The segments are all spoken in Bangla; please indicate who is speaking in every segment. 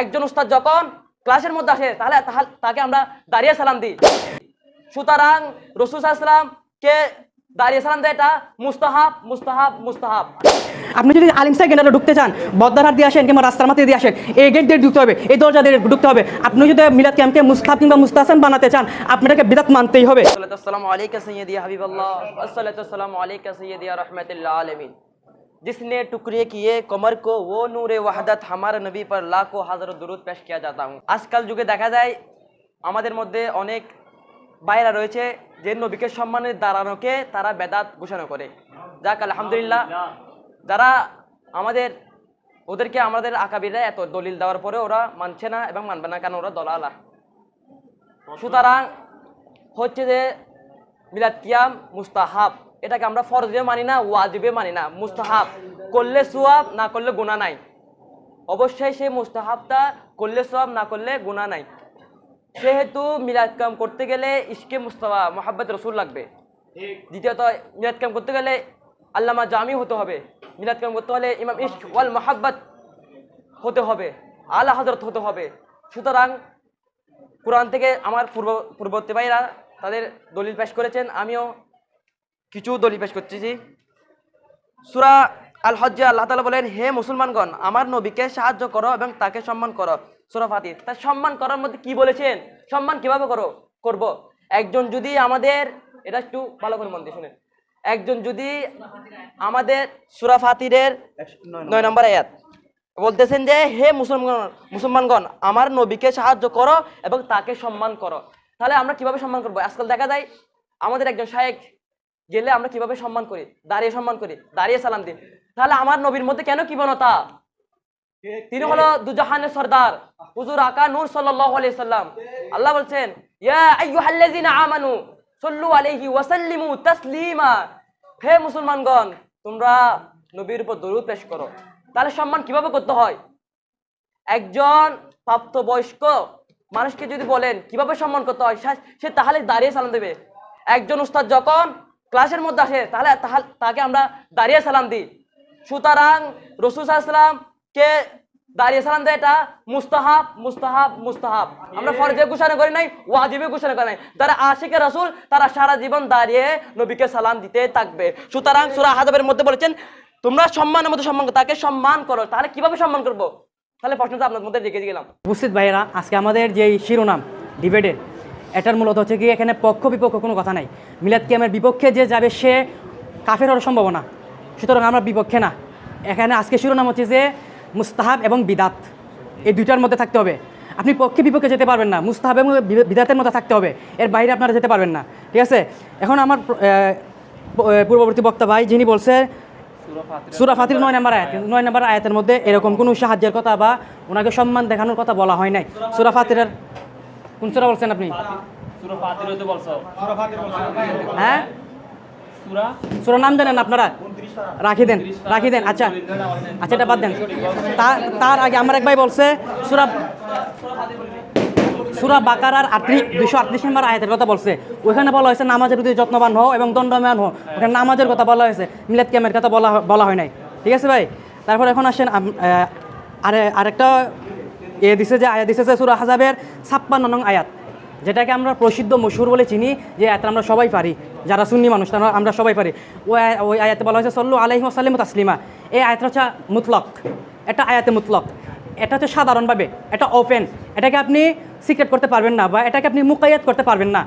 Speaker 1: একজন উস্তাদ যখন ক্লাসের মধ্যে আসে তাহলে তাকে আমরা দাঁড়িয়ে সালাম দিই। সুতরাং রসুল সাল্লাম কে দাঁড়িয়ে সালাম দেয় এটা মুস্তাহাব মুস্তাহাব মুস্তাহাব।
Speaker 2: আপনি যদি আলিম সাহেব গেন্ডারে ঢুকতে চান বদ্দারহাট দিয়ে আসেন কিংবা রাস্তার মাথায় দিয়ে আসেন এই গেট দিয়ে ঢুকতে হবে এই দরজা দিয়ে ঢুকতে হবে। আপনি যদি মিলাদ ক্যাম্পকে মুস্তাহাব কিংবা মুস্তাহসান বানাতে চান আপনাকে বিদাত মানতেই হবে।
Speaker 1: আসসালামু আলাইকা সাইয়্যিদি হাবিবুল্লাহ আসসালাতু আসসালামু আলাইকা সাইয়্যিদি রহমাতুল্লাহ আলামিন। जिसने टुकड़े किए कमर को वो नूर वहदत हमारे नबी पर लाखों হাজারো দুরুদ পেশ কিয়া जाता हूँ আজকাল যুগে দেখা যায় আমাদের মধ্যে অনেক বাইরা রয়েছে যে নবীকে সম্মানের দাঁড়ানোকে তারা বেদাত ঘোষণা করে যাক আলহামদুলিল্লাহ যারা আমাদের ওদেরকে আমাদের আকাবিরা এত দলিল দেওয়ার পরে ওরা মানছে না এবং মানবে না কারণ ওরা দলালা সুতরাং হচ্ছে যে মিলাদ কিয়াম মুস্তাহাব এটাকে আমরা ফরজে মানি না ওয়াজিবে মানি না। মুস্তাহাব করলে সুয়াব না করলে গুণা নাই। অবশ্যই সেই মুস্তাহাবটা করলে সোয়াব না করলে গুণা নাই। সেহেতু মিলাদ কাম করতে গেলে ইসকে মুস্তাফা মোহাব্বত রসুল লাগবে। দ্বিতীয়ত মিলাদ কাম করতে গেলে আল্লামা জামি হতে হবে। মিলাদ কাম করতে হলে ইমাম ইশক ওয়াল মোহাব্বত হতে হবে আলা হজরত হতে হবে। সুতরাং কোরআন থেকে আমার পূর্ব পূর্ববর্তী ভাইরা তাদের দলিল পেশ করেছেন আমিও কিছু দলি পেশ করতেছি সুরা আল হজ্জে আল্লাহ তালা বলেন হে মুসলমানগণ আমার নবীকে সাহায্য করো এবং তাকে সম্মান করো। সুরা ফাতির তার সম্মান করার মধ্যে কি বলেছেন? সম্মান কীভাবে করো? করব। একজন যদি আমাদের এটা একটু ভালো করে মন দিয়ে শুনেন। একজন যদি আমাদের সুরা ফাতিরের নয় নম্বর আয়াত বলতেছেন যে হে মুসলমান মুসলমানগণ আমার নবীকে সাহায্য করো এবং তাকে সম্মান করো। তাহলে আমরা কীভাবে সম্মান করব? আজকাল দেখা যায় আমাদের একজন শায়েক গেলে আমরা কীভাবে সম্মান করি? দাঁড়িয়ে সম্মান করি? দাঁড়িয়ে সালাম দিই তাহলে আমার নবীর মধ্যে কেন কিবনতা তিনি হলো দুজাহানের সর্দার। হুজুর আকা নূর সাল্লাম। আল্লাহ বলছেন আমানু, সাল্লু আলাইহি ওয়া তাসলিমা। হে মুসলমানগণ, তোমরা নবীর উপর দরুদ পেশ করো। তাহলে সম্মান কীভাবে করতে হয়? একজন প্রাপ্তবয়স্ক মানুষকে যদি বলেন, কীভাবে সম্মান করতে হয়? সে তাহলে দাঁড়িয়ে সালাম দেবে। একজন উস্তাদ যখন ক্লাসের মধ্যে আসে তাহলে তাকে আমরা দাঁড়িয়ে সালাম দিই। সুতরাং রসুল সাল্লাম কে দাঁড়িয়ে সালাম দেয় এটা? মুস্তাহাব মুস্তাহাব মুস্তাহাব। আমরা ফরজে ঘোষণা করি নাই ওয়াজিবে ঘোষণা করি নাই। তারা আশিকে রসুল তারা সারা জীবন দাঁড়িয়ে নবীকে সালাম দিতে থাকবে। সুতরাং সুরা হাজাবের মধ্যে বলেছেন তোমরা সম্মানের মধ্যে সম্মান করো তাকে সম্মান করো। তাহলে কীভাবে সম্মান করব? তাহলে প্রশ্নটা আপনার মধ্যে রেখে গেলাম।
Speaker 2: উপস্থিত ভাইয়েরা আজকে আমাদের যেই শিরোনাম ডিবেটের এটার মূলত হচ্ছে কি এখানে পক্ষ বিপক্ষ কোনো কথা নাই। মিলাদ কিয়ামের বিপক্ষে যে যাবে সে কাফের হওয়ার সম্ভাবনা। সুতরাং আমরা বিপক্ষে না। এখানে আজকে শিরোনাম হচ্ছে যে মুস্তাহাব এবং বিদাত। এই দুইটার মধ্যে থাকতে হবে। আপনি পক্ষে বিপক্ষে যেতে পারবেন না। মুস্তাহাব এবং বিদাতের মধ্যে থাকতে হবে। এর বাইরে আপনারা যেতে পারবেন না। ঠিক আছে? এখন আমার পূর্ববর্তী বক্তা ভাই, যিনি বলছে, সুরা ফাতির নয় নম্বর আয়াত, নয় নম্বর আয়াতের মধ্যে এরকম কোনো সাহায্যের কথা বা ওনাকে সম্মান দেখানোর কথা বলা হয় নাই। সুরা ফাতিরের কোন সুরা বলছেন আপনি? হ্যাঁ?
Speaker 3: সুরা?
Speaker 2: সুরা নাম জানেন আপনারা? রাখি দেন রাখি দেন। আচ্ছা আচ্ছা এটা বাদ দেন। তার আগে আমার এক ভাই বলছে সুরা সুরা বাকারার আটত্রিশ দুশো আটত্রিশ নম্বর আয়াতের কথা বলছে। ওইখানে বলা হয়েছে নামাজের প্রতি যত্নবান হও এবং দণ্ডমান হও। ওখানে নামাজের কথা বলা হয়েছে মিলাদ ক্যামের কথা বলা বলা হয় নাই। ঠিক আছে ভাই? তারপর এখন আসেন আরে আরেকটা এ দিছে যে আয়াত দিছে যে সুরা হাজাবের ছাপ্পান্ন নং আয়াত, যেটাকে আমরা প্রসিদ্ধ মশুর বলে চিনি, যে আয়াত আমরা সবাই পারি। যারা সুন্নি মানুষ, তারা আমরা সবাই পারি। ওই ওই আয়াতে বলা হয়েছে, সল্লু আলহিম সাল্লিম তাসলিমা। এই আয়াতটা হচ্ছে মুতলক। এটা আয়াতে মুতলক। এটা হচ্ছে সাধারণভাবে, এটা ওপেন এটাকে আপনি সিক্রেট করতে পারবেন না বা এটাকে আপনি মুকাইয়াত করতে পারবেন না।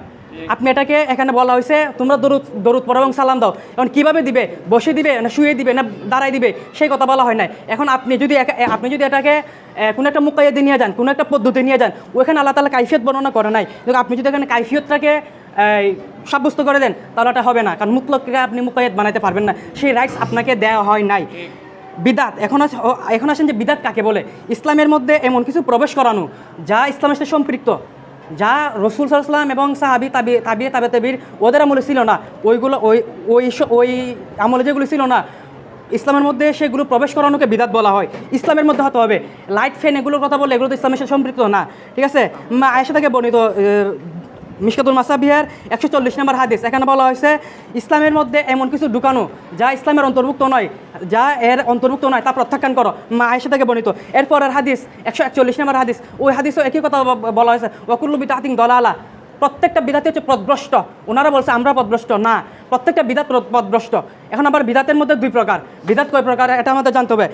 Speaker 2: আপনি এটাকে এখানে বলা হয়েছে, তোমরা দরুদ দরুদ পড়ো এবং সালাম দাও। এখন কীভাবে দিবে? বসে দিবে না শুয়ে দিবে না দাঁড়াই দিবে? সেই কথা বলা হয় নাই। এখন আপনি যদি আপনি যদি এটাকে কোনো একটা মুকাইয়াতে নিয়ে যান, কোনো একটা পদ্ধতি নিয়ে যান ওখানে আল্লাহ তালা কাইফিয়ত বর্ণনা করে নাই। আপনি যদি এখানে কাইফিয়তটাকে সাব্যস্ত করে দেন, তাহলে এটা হবে না। কারণ মুতলককে আপনি মুকাইয়াত বানাতে পারবেন না। সেই রাইটস আপনাকে দেওয়া হয় নাই। বিদাত, এখন এখন আসেন যে বিদাত কাকে বলে? ইসলামের মধ্যে এমন কিছু প্রবেশ করানো, যা ইসলামের সাথে সম্পৃক্ত। যা রসুল সাল্লাম এবং সাহাবি, তাবি তাবি তাবে তাবির ওদের আমলে ছিল না। ওইগুলো, ওই ওই ওই আমলে যেগুলো ছিল না, ইসলামের মধ্যে সেগুলো প্রবেশ করানোকে বিদাত বলা হয়। ইসলামের মধ্যে হতে হবে। লাইট ফ্যান এগুলোর কথা বলে এগুলো তো ইসলামের সাথে সম্পৃক্ত না। ঠিক আছে? মা আয়েশা থেকে বর্ণিত মিশকাতুল মাসাবিহার একশো চল্লিশ নম্বর হাদিস। এখানে বলা হয়েছে, ইসলামের মধ্যে এমন কিছু ঢুকানো যা ইসলামের অন্তর্ভুক্ত নয়, যা এর অন্তর্ভুক্ত নয়, তা প্রত্যাখ্যান করো, মা আয়েশা থেকে বর্ণিত। এরপরের হাদিস, একশো একচল্লিশ নম্বর হাদিস, ওই হাদিসও একই কথা বলা হয়েছে, ওয়াকুল্লু বিতাহাতিং দলালা। প্রত্যেকটা বিধাতে হচ্ছে পদভ্রষ্ট। ওনারা বলছে, আমরা পদভ্রষ্ট না, প্রত্যেকটা বিধাত পদভ্রষ্ট। এখন আবার বিধাতের মধ্যে দুই প্রকার। বিধাত কয় প্রকার, এটা আমাদের জানতে হবে।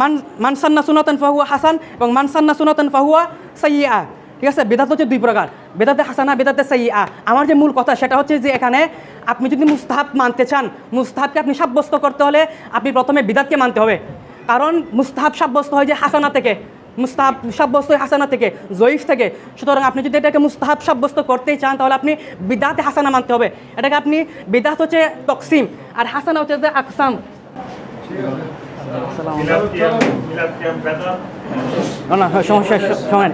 Speaker 2: মান মানসান্না সুনতন ফাহুয়া হাসান এবং মানসান্না সুনতন ফাহুয়া সাইয়া ঠিক আছে? বেদাত হচ্ছে দুই প্রকার। বেদাতে হাসানা, বেদাতে সাইয়া আমার যে মূল কথা সেটা হচ্ছে যে এখানে আপনি যদি মুস্তাহাব মানতে চান, মুস্তাহাবকে আপনি সাব্যস্ত করতে হলে আপনি প্রথমে বিদাতকে মানতে হবে। কারণ মুস্তাহাব সাব্যস্ত হয় যে হাসানা থেকে। মুস্তাহাব সাব্যস্ত হয় হাসানা থেকে, জয়ীফ থেকে। সুতরাং আপনি যদি এটাকে মুস্তাহাব সাব্যস্ত করতেই চান, তাহলে আপনি বিদাতে হাসানা মানতে হবে। এটাকে আপনি বিদাত হচ্ছে তকসিম আর হাসানা হচ্ছে যে আকসাম। না, না সমস্যা শোনেন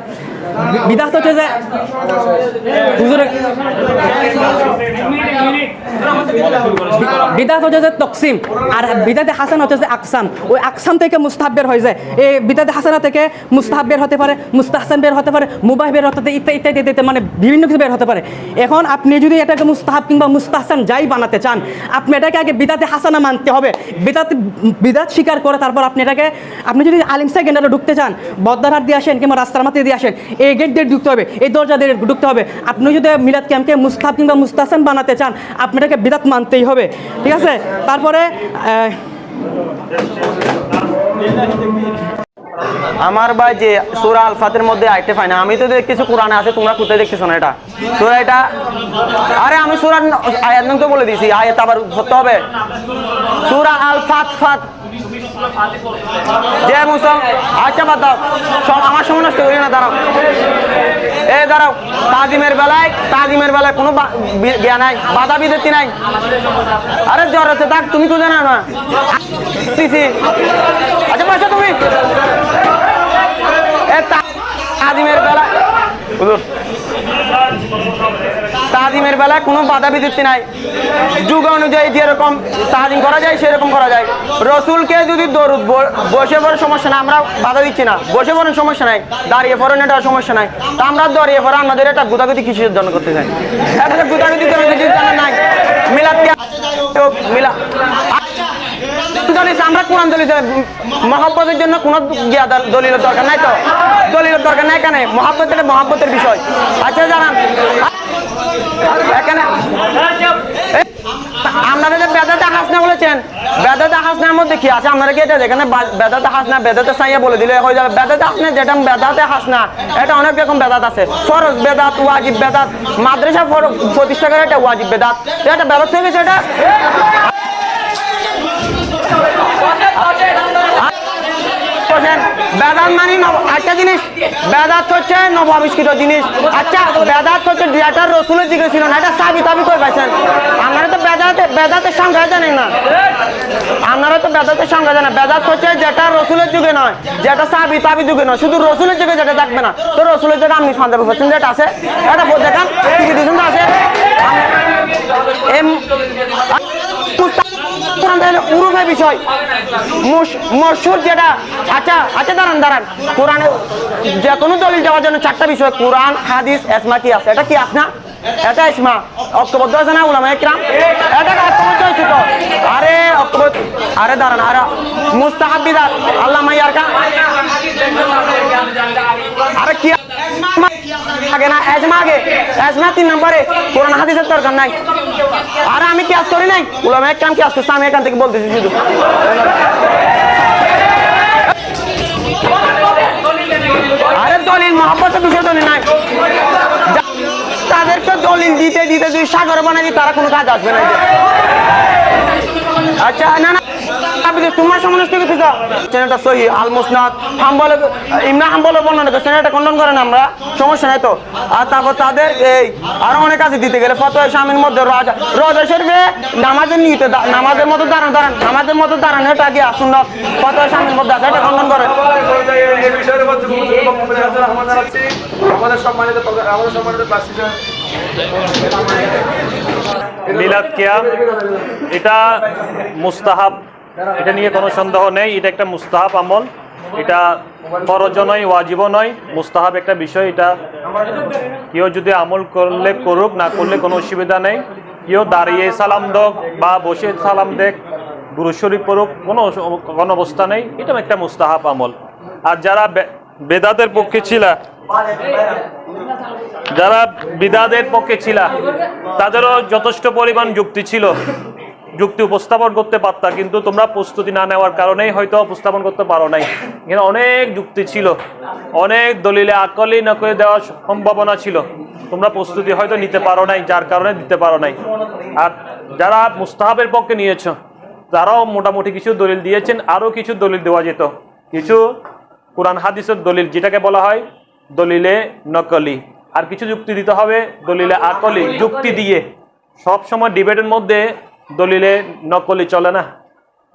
Speaker 2: বি- বিদাত হচ্ছে যে হুজুরে বিদাত হচ্ছে যে তকসিম আর বিদাতে হাসান হচ্ছে যে আকসাম ওই আকসাম থেকে মুস্তাহাব বের হয়ে যায় এই বিদাতে হাসানা থেকে মুস্তাহাব বের হতে পারে মুস্তাহসান বের হতে পারে মুবাহ বের হতে ইত্যাদি ইত্যাদি ইত্যাদি মানে বিভিন্ন কিছু বের হতে পারে। এখন আপনি যদি এটাকে মুস্তাহাব কিংবা মুস্তাহসান যাই বানাতে চান আপনি এটাকে আগে বিদাতে হাসানা মানতে হবে। বিদাত বিদাত স্বীকার করে তারপর আপনি এটাকে আপনি যদি আলিম সেকেন্ডারে ঢুকতে চান বদ্দারহাট দিয়ে আসেন কিংবা রাস্তার মাথায় দিয়ে আসেন, এই গেট দিয়ে ঢুকতে হবে, এই দরজা দিয়ে ঢুকতে হবে। আপনি যদি মিলাদ ক্যাম্পকে মুস্তাহাব কিংবা মুস্তাহসান বানাতে চান আপনি এটাকে বিদাত মানতেই হবে। ঠিক আছে? তারপরে
Speaker 4: আমার ভাই যে সুরা আল ফাতের মধ্যে আইটে পাই না, আমি তো দেখতেছি কোরআনে আছে, তোমরা কোথায় দেখতেছো না এটা। সুরা এটা আরে, আমি সুরা আয়াত নাম তো বলে দিয়েছি, আয়াত আবার ধরতে হবে? সুরা আল ফাত ফাত যে মুসল আচ্ছা বাদ দাও। সব আমার সময় নষ্ট করি না, দাঁড়াও। এ, দাঁড়াও। তাজিমের বেলায় তাজিমের বেলায় কোনো বিয়া নাই, বাধা বিদেতি নাই। আরে জ্বর হচ্ছে, থাক, তুমি তো জানো না। আচ্ছা পয়সা তুমি এ তা- তাজিমের বেলায় হুজুর, তাজিমের বেলায় কোনো বাধা বিধি নাই। যুগ অনুযায়ী যেরকম তাজিম করা যায়, সেরকম করা যায়। রসুলকে যদি দরুদ বসে পড়ে সমস্যা না আমরা বাধা দিচ্ছি না। বসে পড়েন সমস্যা নাই, দাঁড়িয়ে পড়েন এটা সমস্যা নাই। তা আমরা দাঁড়িয়ে পড়ে আমাদের এটা গুদাগুদি কিসের জন্য করতে চাই? এটা গুদাগুদি নাই। মিলাদ মিলা দলিল আমরা কোরআন দলিল মহাব্বতের জন্য কোন দলিলের দরকার নাই তো? দলিলের দরকার নাই কেন? মহাব্বতের মহাব্বতের বিষয়। আচ্ছা জানান। এখানে আপনারা যে বেদাতে হাসনা বলেছেন, বেদাতে হাসনার মধ্যে কি আছে? আপনারা কি এটা যেখানে বেদাতে হাসনা, বেদাতে সাইয়া বলে দিলে হয়ে যাবে। বেদাতে হাসনা যেটা বেদাতে হাসনা, এটা অনেক রকম বেদাত আছে। ফরজ বেদাত, ওয়াজিব বেদাত, মাদ্রাসা প্রতিষ্ঠা করে এটা ওয়াজিব বেদাত। এটা বেদাত থেকে সেটা বেদাত মানে একটা জিনিস, বেদাত হচ্ছে নব আবিষ্কৃত জিনিস। আচ্ছা বেদাত হচ্ছে যেটা রসুলের দিকে ছিল না, এটা সাবি তাবি করে পাইছেন? আপনারা তো বেদাতে বেদাতের সংখ্যা জানেন না। আপনারা তো বেদাতের সংখ্যা জানেন বেদাত হচ্ছে যেটা রসুলের যুগে নয়, যেটা সাবি তাবি যুগে নয়। শুধু রসুলের যুগে যেটা থাকবে না, তো রসুলের যেটা আপনি সন্দেহ করছেন যেটা আছে। এটা দেখান আছে। কোরআন তাহলে উরুফের বিষয়। মশুর যেটা আচ্ছা আচ্ছা দাঁড়ান দাঁড়ান। কোরআনে যে কোনো দলিল যাওয়ার জন্য চারটা বিষয়, কোরআন, হাদিস, এসমা কি আছে? এটা কি আছে না এটা ইসমা ঐক্যবদ্ধ আছে না উলামা একরাম এটা ঐক্যবদ্ধ হয়েছে তো আরে ঐক্যবদ্ধ আরে, দাঁড়ান, আরে, মুস্তাহাব বিদাত। আল্লাহ মাইয়ার কা আরে কি আগে না, এজমা আগে। এজমা তিন নম্বরে। কোরআন, হাদিসের দরকার নাই। আরে আমি ক্লাস করি নাই। উলামা একরাম ক্লাস করছে, আমি এখান থেকে বলতেছি শুধু। আরে দলিল মহাব্বতের বিষয় দলিল নাই। তাদেরকে দলিল দিতে দিতে যদি সাগর বানাই তারা কোনো কাজ আসবে না আচ্ছা না না আপনি তো তোমার সমনষ্ট করতেছ চ্যানেলটা সহি আল মুসনাদ হাম্বল ইমনা হাম্বলের বর্ণনা করছেন এটা খণ্ডন করেন আমরা? সমস্যা নাই তো। আর তারপর তাদের এই আরও অনেক কাছে দিতে গেলে ফতোয়া স্বামীর মধ্যে রাজা রোজা শরীফে নামাজের নিতে নামাজের মতো দাঁড়ান দাঁড়ান। নামাজের মতো দাঁড়ান এটা কি আসুন না ফতোয়া স্বামীর মধ্যে আছে এটা খণ্ডন করেন
Speaker 5: আমাদের সম্মানিত আমাদের সম্মানিত
Speaker 6: মিলাদ কিয়াম এটা মুস্তাহাব এটা নিয়ে কোনো সন্দেহ নেই, এটা একটা মুস্তাহাব আমল। এটা ফরজ নয় ওয়াজিব নয়, মুস্তাহাব একটা বিষয়, এটা কেউ যদি আমল করলে করুক, না করলে কোনো অসুবিধা নেই। কেউ দাঁড়িয়ে সালাম দোক বা বসে সালাম দেখ গুরু শরীফ পড়ুক, কোনো কোনো অবস্থা নেই। এটা একটা মুস্তাহাব আমল। আর যারা বেদাতের পক্ষে ছিল, যারা বিদাদের পক্ষে ছিল, তাদেরও যথেষ্ট পরিমাণ যুক্তি ছিল। যুক্তি উপস্থাপন করতে পারতা, কিন্তু তোমরা প্রস্তুতি না নেওয়ার কারণেই হয়তো উপস্থাপন করতে পারো নাই। এখানে অনেক যুক্তি ছিল, অনেক দলিলে আকলি না করে দেওয়ার সম্ভাবনা ছিল। তোমরা প্রস্তুতি হয়তো নিতে পারো নাই, যার কারণে দিতে পারো নাই। আর যারা মুস্তাহাবের পক্ষে নিয়েছ, তারাও মোটামুটি কিছু দলিল দিয়েছেন, আরও কিছু দলিল দেওয়া যেত। কিছু কোরআন হাদিসের দলিল, যেটাকে বলা হয় দলিলে নকলি। আর কিছু যুক্তি দিতে হবে দলিলে আকলি, যুক্তি দিয়ে। সব সময় ডিবেটের মধ্যে দলিলে নকলি চলে না।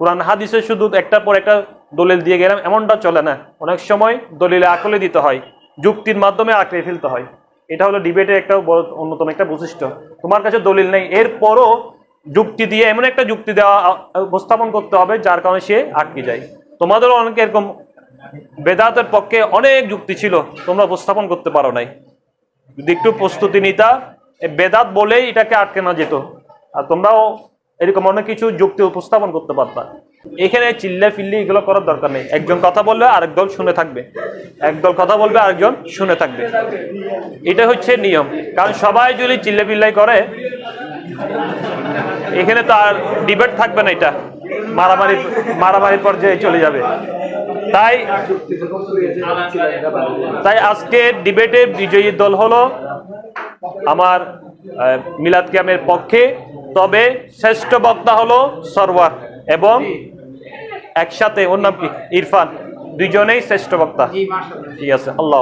Speaker 6: কোরআন হাদিসে শুধু একটার পর একটা দলিল দিয়ে গেলাম, এমনটা চলে না। অনেক সময় দলিলে আকলে দিতে হয়, যুক্তির মাধ্যমে আঁকড়ে ফেলতে হয়। এটা হলো ডিবেটের একটা বড় অন্যতম একটা বৈশিষ্ট্য। তোমার কাছে দলিল নেই, এরপরও যুক্তি দিয়ে, এমন একটা যুক্তি দেওয়া উপস্থাপন করতে হবে, যার কারণে সে আটকে যায়। তোমাদেরও অনেকে এরকম বেদাতের পক্ষে অনেক যুক্তি ছিল, তোমরা উপস্থাপন করতে পারো নাই। যদি একটু প্রস্তুতি নিতা বেদাত বলেই এটাকে আটকে না যেত। আর তোমরাও এরকম অনেক কিছু যুক্তি উপস্থাপন করতে পারতা এখানে চিল্লা ফিল্লি এগুলো করার দরকার নেই। একজন কথা বললে আরেক দল শুনে থাকবে। একদল কথা বলবে, আরেকজন শুনে থাকবে। এটা হচ্ছে নিয়ম। কারণ সবাই যদি চিল্লা পিল্লাই করে, এখানে তো আর ডিবেট থাকবে না এটা। মারামারি মারামারি পর্যায়ে চলে যাবে। তাই তাই আজকে ডিবেটে বিজয়ী দল হলো আমার মিলাদ ক্যামের পক্ষে তবে শ্রেষ্ঠ বক্তা হলো সরওয়ার এবং একসাথে ওর নাম কি? ইরফান। দুজনেই শ্রেষ্ঠ বক্তা। ঠিক আছে আল্লাহ